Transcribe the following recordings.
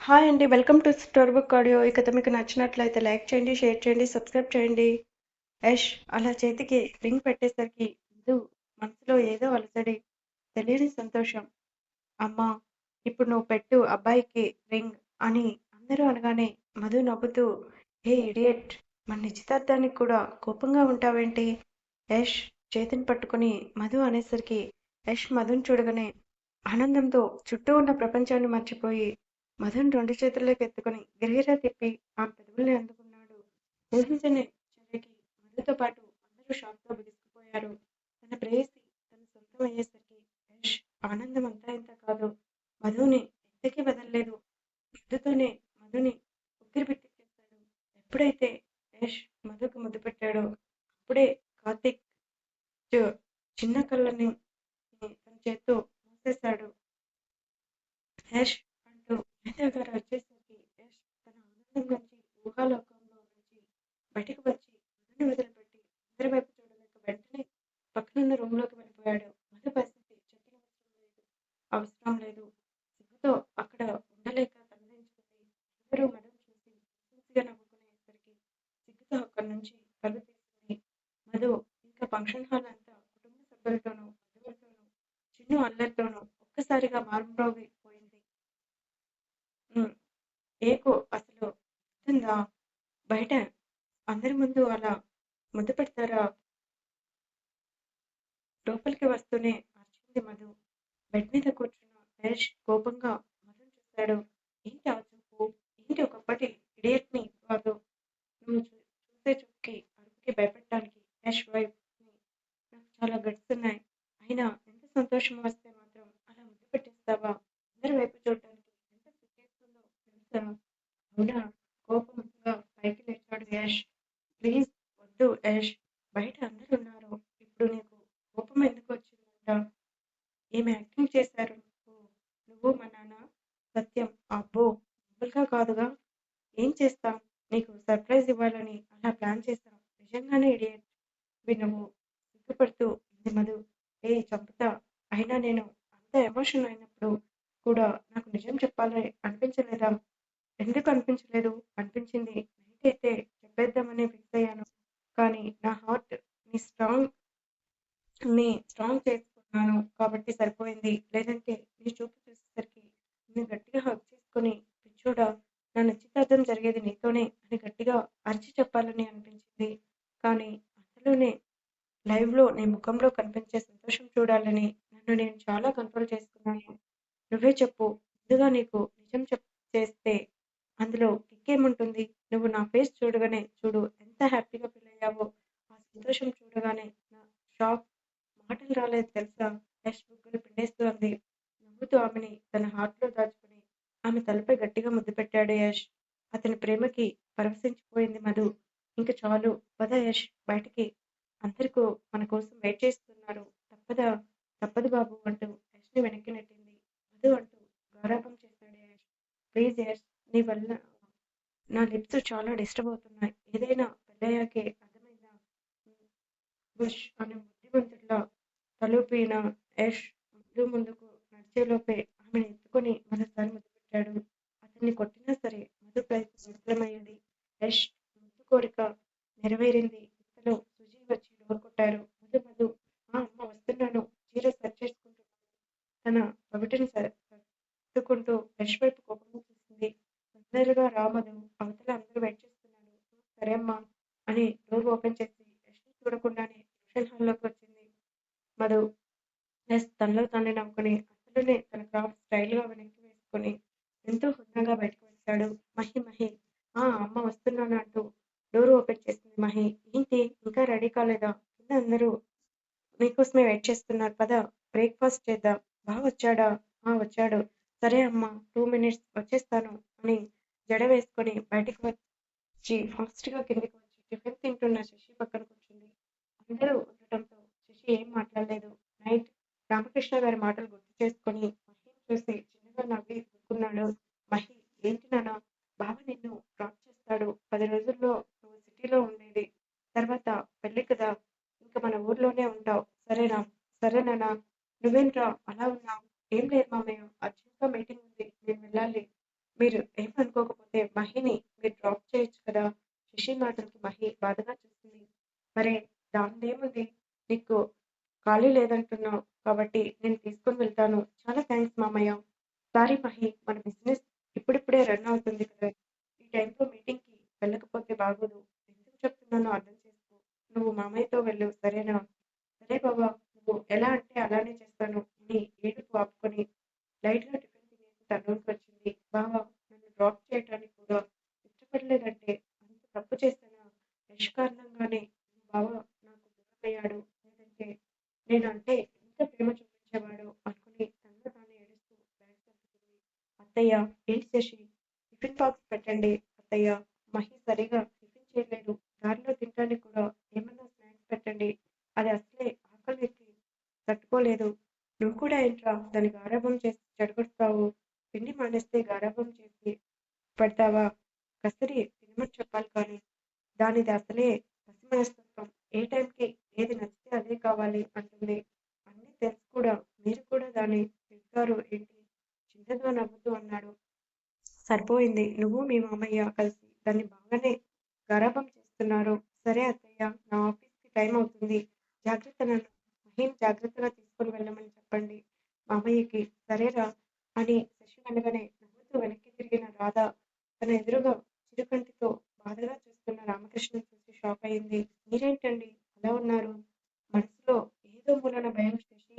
Hi అండి welcome to story book audio. ఈ కథ మీకు నచ్చినట్లయితే లైక్ చేయండి షేర్ చేయండి సబ్స్క్రైబ్ చేయండి. యష్ అలా చేతికి రింగ్ పెట్టేసరికి ఇందు మనసులో ఏదో అలసడి తెలియని సంతోషం. అమ్మా ఇప్పుడు నువ్వు పెట్టు అబ్బాయికి రింగ్ అని అందరూ అనగానే మధు నవ్వుతూ హే ఇడియట్ మన నిశ్చితార్థానికి కూడా కోపంగా ఉంటావేంటి? యష్ చేతిని పట్టుకుని మధు అనేసరికి యష్ మధుని చూడగానే ఆనందంతో చుట్టూ ఉన్న ప్రపంచాన్ని మర్చిపోయి మదన్ రెండు చేతుల్లోకి ఎత్తుకొని గిరిగిరా తిప్పి ఆ పెదవుల్ని అందుకున్నాడు. ఊహించని చర్యకి మధుతో పాటు అందరూ షాక్తో బిగుసుకుపోయారు. తన ప్రేయసి తన సొంతం అయ్యేసరికి యష్ ఆనందం అంతా ఇంత కాదు. మధుని ఎంతకీ వదలలేదు. మధుతోనే మధుని ఉగ్గిరి బిక్కిరి ఎప్పుడైతే యష్ మధుకు ముద్దు పెట్టాడో అప్పుడే కార్తిక్ చిన్న కళ్ళని తన చేత్తో మూసేశాడు. యష్ అంటూ గారు వచ్చేసరికి యష్ తన ఆనందం నుంచి ఊహాలోకంలో నుంచి బయటకు వచ్చి మధుని వదిలిపెట్టి అందరి వైపు చూడలేక వెంటనే పక్కనున్న రూమ్లోకి వెళ్ళిపోయాడు. మధు పరిస్థితి చెప్పిన అవసరం లేదు. సిగ్గుతో అక్కడ ఉండలేక తలదించుకుంది అందరూ మధుని చూసి పూర్తిగా నవ్వుకునేసరికి సిగ్గుతో అక్కడి నుంచి కళ్ళు తీసుకుని మధు ఇంకా ఫంక్షన్ హాల్ అంతా కుటుంబ సభ్యులతోనూ బంధువులతోనూ చిన్న అల్లరితోనూ ఒక్కసారిగా మారుమ్రోగిపోయింది ఏకో అసలు బయట అందరి ముందు అలా ముద్దు పెడతారా? లోపలికి వస్తూనే అర్చింది మధు. బెడ్ మీద కూర్చున్న నరేష్ కోపంగా మధుని చూశాడు. ఏంటి ఆ చూపు? ఏంటి ఒకప్పటి ఇడియట్ని నువ్వు చూసే చూపుకి అరుపుకి భయపెట్టడానికి యష్ వైఫ్ నాకు చాలా గడుస్తున్నాయి. అయినా ఎంత సంతోషం వస్తే మాత్రం అలా ముద్దు పెట్టేస్తావా? అందరి వైపు చూడటం అవునా? కోపంగా పైకి లేచాడు యష్. ప్లీజ్ వద్దు యష్. బయట అందరూ ఉన్నారు. ఇప్పుడు నీకు కోపం ఎందుకు వచ్చిందంట ఏమి యాక్టింగ్ చేశారు? నువ్వు నువ్వు మా నాన్న? సత్యం. అబ్బో మామూలుగా కాదుగా? ఏం చేస్తాం? నీకు సర్ప్రైజ్ ఇవ్వాలని అలా ప్లాన్ చేస్తాం. నిజంగానే ఇడియట్. నువ్వు సిగ్గుపడుతూ ఉంది మధు. ఏ చంపుతా. అయినా నేను అంత ఎమోషన్ అయినప్పుడు కూడా నాకు నిజం చెప్పాలని అనిపించలేదా? ఎందుకు అనిపించలేదు? అనిపించింది. నైట్ అయితే చెప్పేద్దామని ఫిక్స్ అయ్యాను. కానీ నా హార్ట్ నీ స్ట్రాంగ్ని స్ట్రాంగ్ చేసుకున్నాను కాబట్టి సరిపోయింది. లేదంటే నీ చూపు చూసేసరికి నేను గట్టిగా హక్ చేసుకుని పిచ్చోడా? నా నిశ్చితార్థం జరిగేది నీతోనే అని గట్టిగా అరిచి చెప్పాలని అనిపించింది. కానీ అందులోనే లైవ్లో నీ ముఖంలో కనిపించే సంతోషం చూడాలని నన్ను నేను చాలా కంట్రోల్ చేసుకున్నాను. నువ్వే చెప్పు. ముందుగా నీకు నిజం చెప్ చేస్తే అందులో కిక్కేముంటుంది? నువ్వు నా ఫేస్ చూడగానే చూడు ఎంత హ్యాపీగా ఫీల్ అయ్యావో ఆ సంతోషం చూడగానే నా షాక్ మాటలు రాలేదు తెలుసా? యష్ బుగ్గలు పిండేస్తూ అంది నవ్వుతూ ఆమెని తన హార్ట్లో దాచుకుని ఆమె తలపై గట్టిగా ముద్దు పెట్టాడు యష్. అతని ప్రేమకి పరవశించిపోయింది మధు. ఇంక చాలు పద యష్ బయటికి. అందరికీ మన కోసం వెయిట్ చేస్తున్నారు. తప్పదా? తప్పదు బాబు అంటూ యష్ని వెనక్కి నెట్టింది. మధు అంటూ గారాబం చేశాడు యష్. ప్లీజ్ యష్ నీ వల్ల నా లిప్స్ చాలా డిస్టర్బ్ అవుతున్నాయి. ఏదైనా పెళ్ళయ్యాకే అర్థమైందా? బుష్ అనే బుద్ధిమంతుడిలా తలుపిన యష్ ముందు ముందుకు నడిచేలోపే ఆమెను ఎత్తుకొని మరోసారి ముద్దుపెట్టాడు అతన్ని కొట్టినా సరే మధు ప్రయత్నం విఫలమయ్యింది యష్ ముద్దు కోరిక నెరవేరింది. ఇంతలో సుజీ వచ్చి డోర్ కొట్టారు. మధు మధు ఆ అమ్మ వస్తున్నాను. చీర సరి చేసుకుంటున్నాను తన పవిటిని సర్దుకుంటూ యష్ వైపు కోపంగా తొందరగా రామను అవతల అందరూ వెయిట్ చేస్తున్నారు సరే అమ్మా అని డోర్ ఓపెన్ చేసి యష్ని చూడకుండానే ట్యూషన్ హాల్లోకి వచ్చింది. మధు ఎస్ తనలో తనని నవ్వుకుని అసలునే తన క్రాఫ్ట్ స్టైల్గా వెనక్కి వేసుకొని ఎంతో హుందాగా బయటకు వచ్చాడు. మహి మహి ఆ అమ్మ వస్తున్నాను అంటూ డోర్ ఓపెన్ చేసింది మహి. ఏంటి ఇంకా రెడీ కాలేదా? కింద అందరూ మీకోసమే వెయిట్ చేస్తున్నారు పద బ్రేక్ఫాస్ట్ చేద్దాం. బాగా వచ్చాడా? ఆ వచ్చాడు. సరే అమ్మా టూ మినిట్స్ వచ్చేస్తాను అని జడ వేసుకొని బయటకు వచ్చి ఫాస్ట్గా కిందకి వచ్చి టిఫిన్ తింటున్న శశి పక్కన కూర్చుంది. అందరూ ఉండటంతో శశి ఏం మాట్లాడలేదు. నైట్ రామకృష్ణ గారి మాటలు గుర్తు చేసుకొని మహిని చూసి చిన్నగా నవ్వి ఊరుకున్నాడు. మహి ఏంటి నాన్న? బావ నిన్ను డ్రాప్ చేస్తాడు. పది రోజుల్లో నువ్వు సిటీలో ఉండేది. తర్వాత పెళ్ళి కదా. ఇంకా మన ఊర్లోనే ఉంటావు. సరేనా? సరేనా నువ్వేంట్రా? అలా ఉన్నావు. ఏం లేదు మామయ్య అర్జెంట్గా మీటింగ్ ఉంది నేను వెళ్ళాలి మీరు ఏమనుకోకపోతే మహిని మీరు డ్రాప్ చేయొచ్చు కదా. శశి మాటలకి మహి బాధగా చూసింది మరే దాందేముంది నీకు ఖాళీ లేదంటున్నావు కాబట్టి నేను తీసుకొని వెళ్తాను. చాలా థ్యాంక్స్ మామయ్య. సారీ మహి మన బిజినెస్ ఇప్పుడిప్పుడే రన్ అవుతుంది కదా. ఈ టైంలో మీటింగ్కి వెళ్ళకపోతే బాగోదు. ఎందుకు చెప్తున్నానో అర్థం చేసుకో. నువ్వు మామయ్యతో వెళ్ళు సరేనా? సరే బాబా నువ్వు ఎలా అంటే అలానే చేస్తాను. అని ఏడుపు ఆపుకొని లైట్గా టిఫిన్ తినేసి తన వచ్చింది. బావా డ్రాప్ చేయడానికి కూడా ఇష్టపడలేదంటే అంత తప్పు చేసిన యష్ కారణంగానే బావ నాకు దూరమయ్యాడు లేదంటే నేను అంటే ఎంత ప్రేమ చూపించేవాడు అనుకుని తనలో తాను ఏడుస్తూ బ్యాగ్ సర్దుకుంది అత్తయ్య ఏంటి శశి? టిఫిన్ బాక్స్ పెట్టండి అత్తయ్య. మహి సరిగా టిఫిన్ చేయలేదు. దారిలో తినడానికి కూడా ఏమన్నా స్నాక్స్ పెట్టండి. అది అసలే ఆకలికి తట్టుకోలేదు. నువ్వు కూడా ఏంట్రా దాన్ని గారాభం చేసి చెడగొడతావు? పిండి మానేస్తే గారాభం చేసి పెడతావా కసరి తినమని చెప్పాలి కానీ దానిది అసలే పసి ఏ టైంకి ఏది నచ్చితే అదే కావాలి అంటుంది. అన్నీ తెలుసు కూడా. మీరు కూడా దాన్ని తిడతారు ఏంటి? చిన్నగా నవ్వుతూ అన్నాడు. సరిపోయింది. నువ్వు మీ మామయ్య కలిసి దాన్ని బాగానే గరాభం చేస్తున్నారు. సరే అత్తయ్య నా ఆఫీస్కి టైం అవుతుంది. జాగ్రత్త నన్ను. మహిం జాగ్రత్తగా తీసుకొని వెళ్ళమని చెప్పండి మామయ్యకి సరేరా అని శశి అనగానే నవ్వుతూ వెనక్కి తిరిగిన రాధ తన ఎదురుగా చిరుకంటితో బాధగా చూస్తున్న రామకృష్ణ చూసి షాక్ అయింది మీరేంటండి అలా ఉన్నారు మనసులో ఏదో మూలన భయం చేసి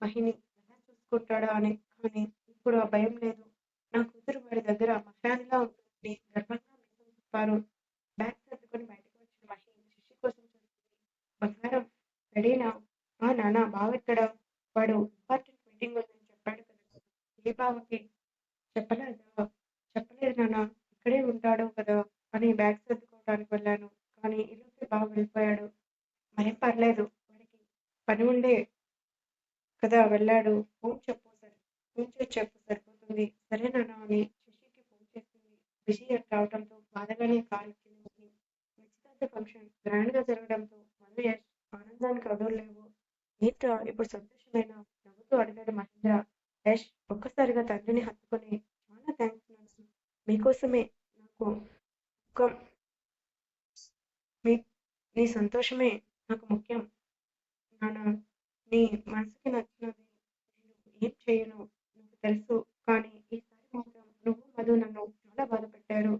మహిని ఎలా చూసుకుంటాడా? అని కానీ ఇప్పుడు ఆ భయం లేదు. నా కూతురు వారి దగ్గర మహారాణిలా ఉంటుంది. గర్వంగా మీసం చెప్పారు. బ్యాగ్ సర్దుకొని బయటకు వచ్చిన మహి శశి కోసం చూస్తుంది. బంగారం రెడీనా? ఆ నాన్న బావ ఎక్కడ? వాడు ఇంపార్టెంట్ మీటింగ్ ఉందని చెప్పాడు కదా. ఏ బావకి? చెప్పలేదా? చెప్పలేదు నాన్న. ఇక్కడే ఉంటాడు కదా అని బ్యాగ్ సర్దుకోవడానికి వెళ్ళాను. కానీ ఇల్లు బావ వెళ్ళిపోయాడు. మరేం పర్లేదు. వాడికి పని ఉండే కదా వెళ్ళాడు. ఫోన్ చెప్పు సరే. ఫోన్ చేసి చెప్పు సరిపోతుంది. సరే నాన్న అని శశికి ఫోన్ చేస్తుంది బిజీ రావడంతో బాధగానే కాల్ నిశ్చితార్థ ఫంక్షన్ గ్రాండ్గా జరగడంతో మధు యశ్ ఆనందానికి వదలలేవు ఏంట్రా ఇప్పుడు సంతోషమైన నవ్వుతూ అడిగాడు మహేంద్ర. యశ్ ఒక్కసారిగా తండ్రిని హత్తుకొని చాలా థ్యాంక్స్ నర్సు మీకోసమే నాకు ఒక మీ నీ సంతోషమే నాకు ముఖ్యం. నాన్న నీ మనసుకి నచ్చినది నేను ఏం చేయను నాకు తెలుసు. కానీ ఈసారి మాత్రం నువ్వు మధు నన్ను చాలా బాధ పెట్టారు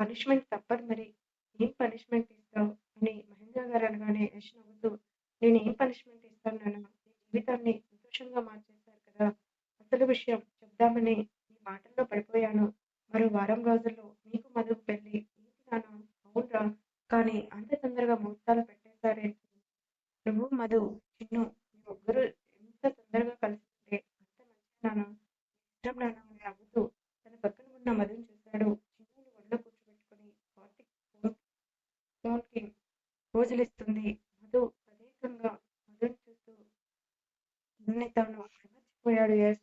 పనిష్మెంట్ తప్పదు మరి. ఏం పనిష్మెంట్ ఇస్తావు? అని మహేంద్ర గారు అనగానే యశ్ నవ్వుతూ నేను ఏం పనిష్మెంట్ ఇస్తాను నాన్న నీ జీవితాన్ని సంతోషంగా మార్చేశారు కదా. అసలు విషయం చెప్దామని నీ మాటల్లో పడిపోయాను. మరో వారం రోజుల్లో నీకు మధుకు పెళ్ళి ఏంటి నాన్న అవునరా. కానీ అంత తొందరగా ముహూర్తాలు పెట్టి నువ్వు మధు చిన్ను మీ ముగ్గురు ఎంత తొందరగా కలిసింటే అంత మంచిది నాన్న. ఇష్టం నాన్న అని నవ్వుతూ తన పక్కన ఉన్న మధుని చూశాడు. చిన్నుని ఒళ్ళో కూర్చోబెట్టుకుని కార్తిక్ ఫోన్ ఫోన్కి రోజులిస్తుంది. మధు తదేకంగా మధుని చూస్తూ తనని తాను మర్చిపోయాడు ఎస్